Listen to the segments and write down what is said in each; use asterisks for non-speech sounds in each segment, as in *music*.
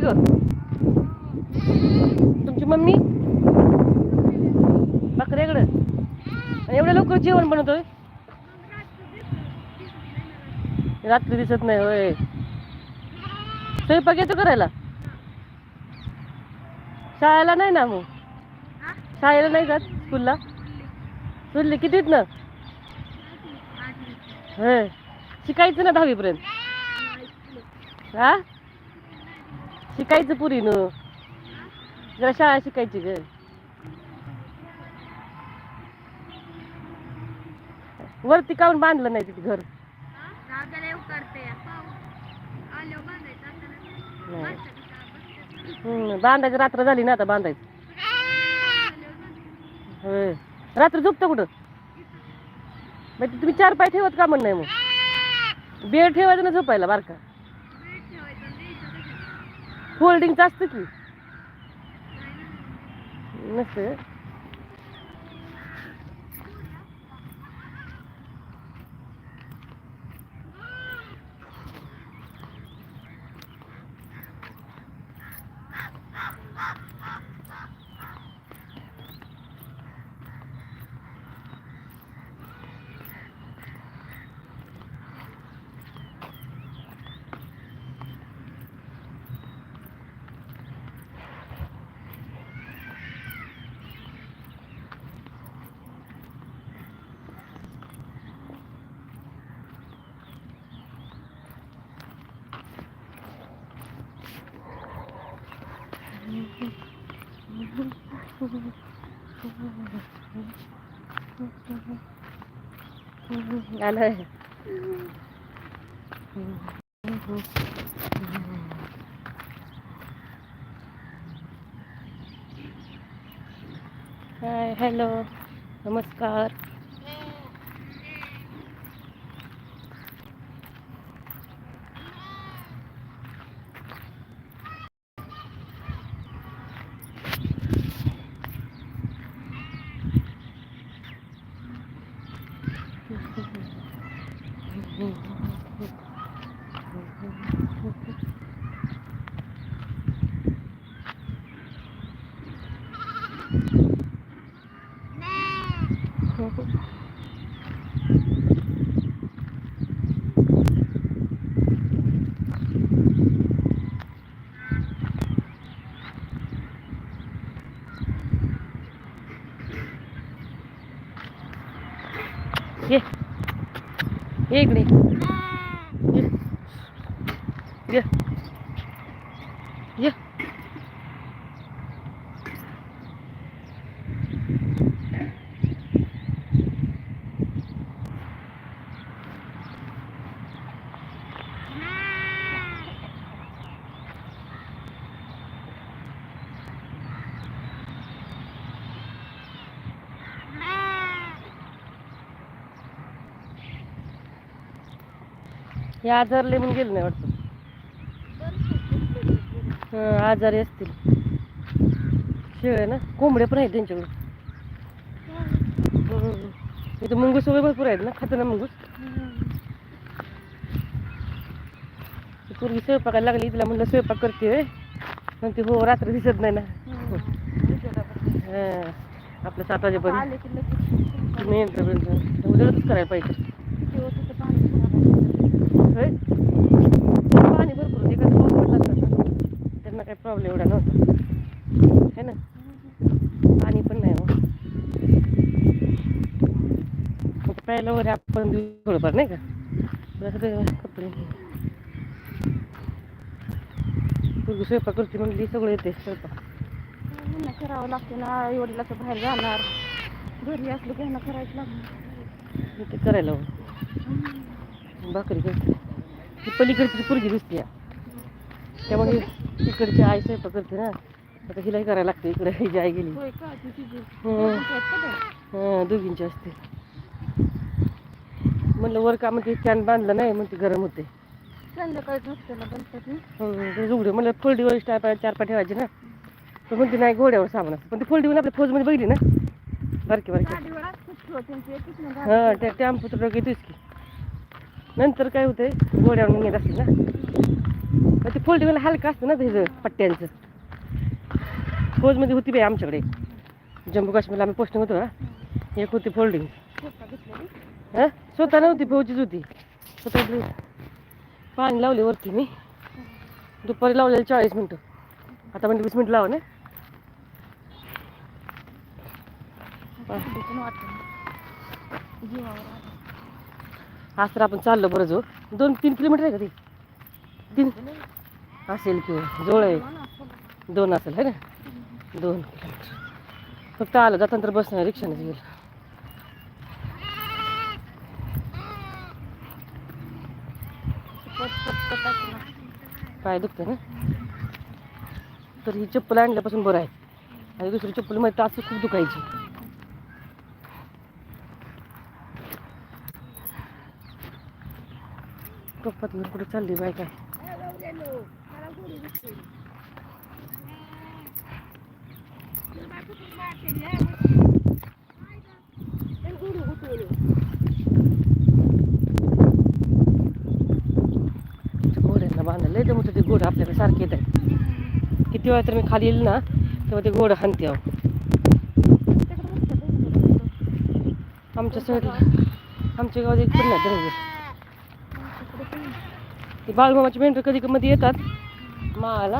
ग. तुमची मम्मी? बकऱ्याकडं. आणि एवढ्या लवकर जेवण बनवतोय? रात्री दिसत नाही होय. स्वयंपाक येतो करायला? शाळेला नाही ना मग? शाळेला नाही जात स्कूलला? सोडली कितीत ना? होय. शिकायचं ना दहावीपर्यंत? हा? शिकायचं पुरी न जरा शाळा शिकायची ग. वरती काऊन बांधलं नाही तिथे घर? बांधायचं रात्र झाली ना आता बांधायचं. होय. रात्र झोपतं कुठं? मग तुम्ही चार पाय ठेवत का म्हण नाही मग? बेड ठेवायचं ना झोपायला बारका. फोल्डिंगचं असतं की. नसतं. आलं हाय हॅलो. नमस्कार. इकडे. हे आजारले म्हणून गेले नाही वाटतं. हं, आजारी असतील. शेळ ना? कोंबड्या पण आहेत त्यांच्याकडे. इथं मुंगूस वगैरे भरपूर आहेत ना? खातं ना मुंगूस? ती पोरगी स्वयंपाकाला लागली तिला म्हणलं स्वयंपाक करते होय. म्हणते हो रात्री दिसत नाही ना. हं. आपलं सात वाजेपर्यंत. उद्याच करायला पाहिजे. होय पाणी भरपूर होते. कसं पाऊस पडला ना त्यांना काही प्रॉब्लेम एवढा नव्हता. है ना? पाणी पण नाही हो. प्यायला वगैरे आपण देऊ थोडंफार नाही का? कपडे पूर्वी स्वयंपाक करते म्हणली सगळं येते स्वयंपाक. करावं लागते ना एवढीला तर बाहेर जाणार. घरी असलं की ह्यांना करायचं लागणार. ते करायला भाकरी करते. ती पलीकडची पोरगी दिसते. त्यामुळे तिकडची आई स्वयंपाक करते ना. आता हिलाही करायला लागते इकडे हिची आई गेली. हं. हां दोघींची असते. म्हणलं वर का म्हणते छान बांधलं नाही म्हणते गरम होते. हं, उघडे म्हणलं फोल्डीवर चार पाय ठेवायचे ना. तर म्हणते नाही घोड्यावर सामान असतं. पण ते फोल्डीवर आपल्या फौजमध्ये बघितली ना. बारकी बारकी. हां. त्या टॅम्पू तर येतेच की. नंतर काय होतंय? घोड्यावर नेत असते ना? ते फोल्डिंगला हलका असतं ना त्याचं पट्ट्यांचं. फौजमध्ये होती बाई आमच्याकडे. जम्मू काश्मीरला आम्ही पोस्टिंग होतो ना? एक होती फोल्डिंग स्वतः हां? स्वतः नव्हती फौजीच होती. स्वतः पाणी लावले वरती मी. दुपारी लावलेलं चाळीस मिनटं. आता म्हणजे वीस मिनिट लावा ना? जीवावर आज तर आपण चाललो बरं जो. दोन तीन किलोमीटर आहे का ते? तीन. असेल किंवा जवळ आहे. दोन असेल है ना? दोन किलोमीटर. फक्त आलं जाताना तर बस नाही रिक्षानेच गेलं. पाय दुखतं ना? तर ही चप्पल आणल्यापासून बरं आहे. आणि दुसरी चप्पलमध्ये तास खूप दुखायची. पप्पा कुठे चालली बाय काय. घोड्यांना बांधायला लय जमत ते घोडं आपल्याकडे सारखे येत आहे किती वेळा तर मी खाली येईल ना तेव्हा ते घोडं हाणते अहो. आमच्या साईडला आमच्या गावात एक पण नाही ते बाळमामाची मेंढरं कधी मध्ये येतात. माळाला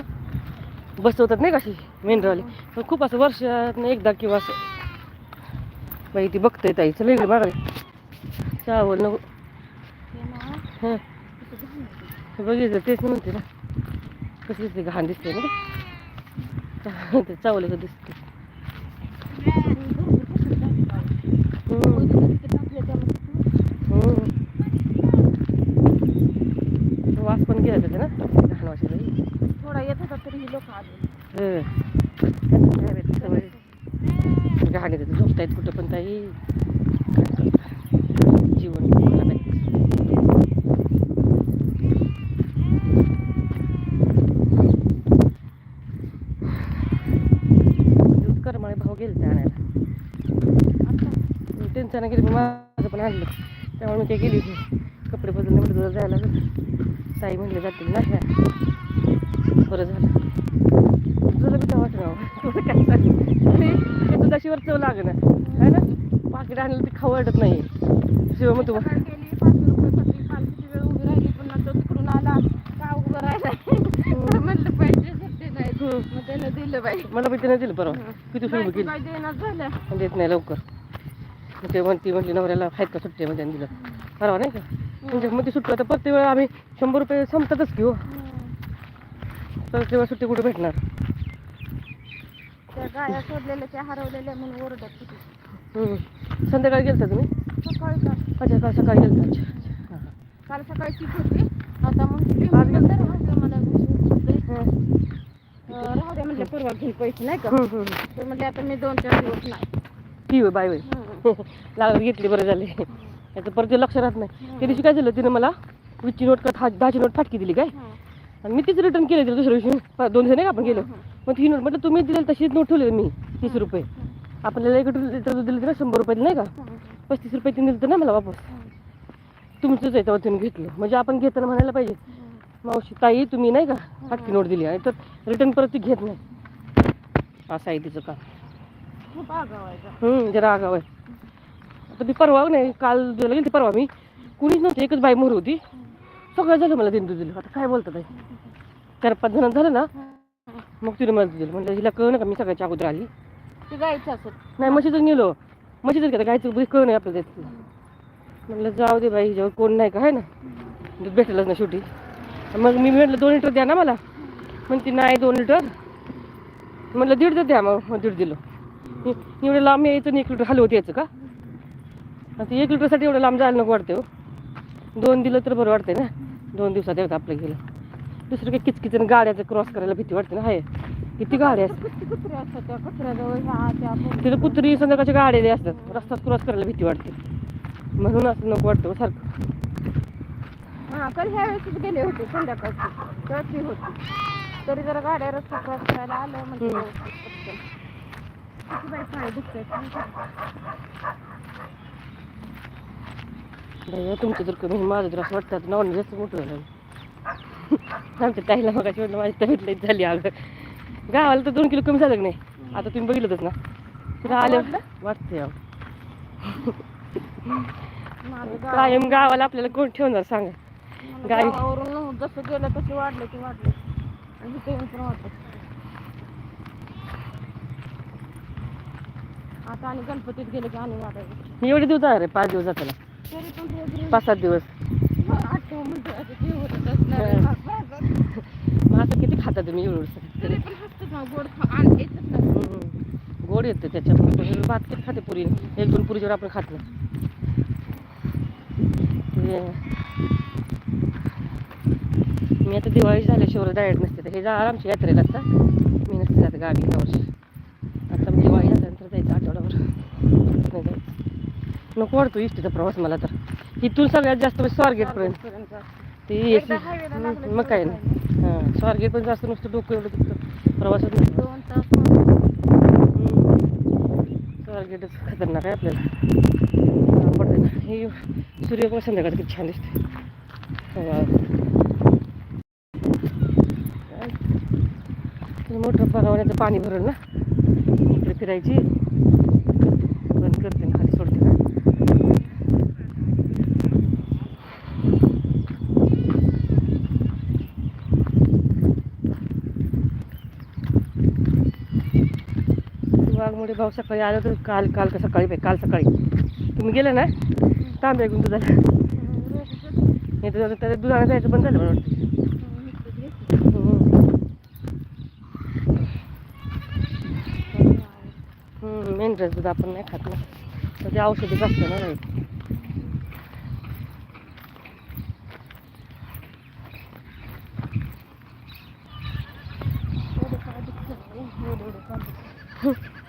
बसवतात नाही कशी मेंढरवाले. पण खूप असं वर्षात एकदा किंवा असं. बाई ती बघतंय ताई. चला इकडे मागळे चावल नको बघितलं तेच नाही म्हणते ना. कशी दिसते घाण दिसते ना *laughs* ते? ते चावलं का दिसते हम्म. हम्म. वास पण गेला त्याचा ना घाण वास येतो. थोडा येत होता तरी लोक आले हं. काय माहिती सवय. घाण येते झोपता येत कुठं पण ताई काय करता? जीवन मला माहिती. दूध करमाळे भाव गेले ते आणायला त्यांचं गेली मी माझं पण आणलं. त्यामुळे मी काय गेली होती. कपडे बदलले म्हणजे तुला जायला ताई म्हणले जातील ना ह्या. बरं झालं. तुला बी काय वाटणार तुला काय सांग? ते दुधाशिवर चव लागणं है ना? पाकिट आणलं ते खाऊ वाटत नाही शिव मग तुम्हाला तो त्यानं मला पण तिने दिलं परवा. किती सुरू केली? पण देत नाही लवकर. ते म्हणती म्हटली नवऱ्याला आहेत का सुट्टे मध्ये दिलं. परवा नाही का? म्हणजे मग ती सुट्टी आता प्रत्येक वेळा आम्ही शंभर रुपये संपतातच घेऊ प्रत्येक वेळा सुट्टी कुठे भेटणार? त्या गाया सोडलेल्या त्या हरवलेल्या म्हणून ओरडत होती. हम्म. संध्याकाळी गेलता तुम्ही? सकाळी का अच्छा का सकाळी गेलता? अच्छा. हां, काल सकाळी शीत होती. आता मग आज? तर मला हां. राहू द्या म्हणलं परवा घेईल पैसे नाही का. तर म्हणले आता मी दोन चार दिवस नाही. ती होय बाय हम्म. *laughs* लागत घेतली बरं झाले. याचं परत लक्ष राहत नाही. त्या दिवशी काय झालं तिनं मला वीसची नोट का दहा- दहाची नोट फाटकी दिली काय. आणि मी तीच रिटर्न केली तिला दुसऱ्या दिवशी. दोन दिवसांनी का आपण गेलो मग ती नोट म्हटलं तुम्ही दिलेली तशीच नोट ठेवली मी तीस रुपये. आपल्याला एक लिटर दूध दिलं ना शंभर रुपये नाही का. पस्तीस रुपये तिने दिलं ना मला वापस. तुमचंच आहे तेव्हा तिने घेतलं. म्हणजे आपण घेताना म्हणायला पाहिजे. मावशी ताई तुम्ही नाही का फाटकी नोट दिली आणि तर रिटर्न परत ती घेत नाही. असं आहे तिचं काम. जरा आगाव आहे. आता ती परवा नाही काल गेली परवा मी. कुणीच नव्हती एकच बाई मोर होती. सगळं झालं मला दिन दूध दिलं. आता काय बोलतात चार पाच जण झालं ना मग तिने मला दूध दिलं. म्हटलं हिला कळ का मी सगळ्याच्या अगोदर आली? ते गायचं असत नाही म्हशीतच नेलो. म्हशीतच घेता गायचं कळ नाही आपल्याला त्यात. म्हटलं जाऊ दे बाई जेव्हा कोण नाही का आहे ना? दूध भेटलंच ना शेवटी. मग मी म्हटलं दोन लिटर द्या ना मला. म्हणते नाही दोन लिटर. म्हटलं दीड तर द्या मग. मग दीड दिलं. एवढं लांब यायचं आणि एक लिटर हलवत यायचं का? आता एक लिटरसाठी एवढं लांब जायला नको वाटतं हो. दोन दिलं तर बरं वाटतंय ना. दोन दिवसात एकदा आपलं गेलं. दुसरं काही किचकिचन गाड्याचं क्रॉस करायला भीती वाटते ना हाय. किती गाड्या असतात. तिथं कुत्री संध्याकाळच्या गाड्या असतात रस्त्यात क्रॉस करायला भीती वाटते. म्हणून असं नको वाटतं हो सारखं. हा तर ह्या वेळेसच गेले होते संध्याकाळची. गर्दी होती. तरी जरा गाड्या रस्ता क्रॉस करायला आलं म्हणजे दुखतायत. भैया तुमचं तर कमी माझं तर असं वाटतं नॉन जास्त मोठं झालं. आमच्या ताईला मग म्हटलं माझी तब्येत लई झाली अगं. गावाला तर दोन किलो कमी झालं नाही? आता तुम्ही बघितलंच ना. तुला आलं? वाटते गाव- कायम गावाला आपल्याला कोण ठेवणार सांगा. गावावरून जसं गेलं तसे वाढले की आणि पण वाढले. आता आणि गणपतीत गेले की आणि वाढायचे. मी एवढे दिवस आहे पाच दिवस जाताना. पाच सात दिवस. आता. मग किती खाता तुम्ही एवढं गोड येतं त्याच्यामुळे भात किती खाते पुरी. एक दोन पुरीच्यावर आपण खात नाही. मी आता दिवाळी झाल्याशिवाय डायट नसते. हे जा आमची यात्रेला आता. मी नसते जात गावी वर्षी आता मी दिवाळी झाल्यानंतर जायचं आठवड्यावर नाही जायचं नको वाटतो इष्टीचा प्रवास मला तर. इथून सगळ्यात जास्त म्हणजे स्वारगेटपर्यंत पर्यंत. ते एकदा एसी. highway ला लागलं की मग काय काय नाही हां स्वारगेट पण जास्त नुसतं डोकं एवढं दुखतं. प्रवासात नाही. दोन तास स्वारगेटच खतरनाक आहे आपल्याला. हा, पडते ना. हे सूर्य पण संध्याकाळी किती छान दिसते? ते मोठं बघावण्याचं पाणी भरलं ना. इकडे फिरायची. बंद करते ना ना. मोठे भाऊ सकाळी आलो तर काल काल का सकाळी काल सकाळी. तुम्ही गेलं ना? तांबे ऐकून झाला. नाही तर त्याला दुधाला जायचं बंद झालं. वाटतं मेंढराचं दूध आपण नाही खात ना. तर ते औषधच असतं ना Huh.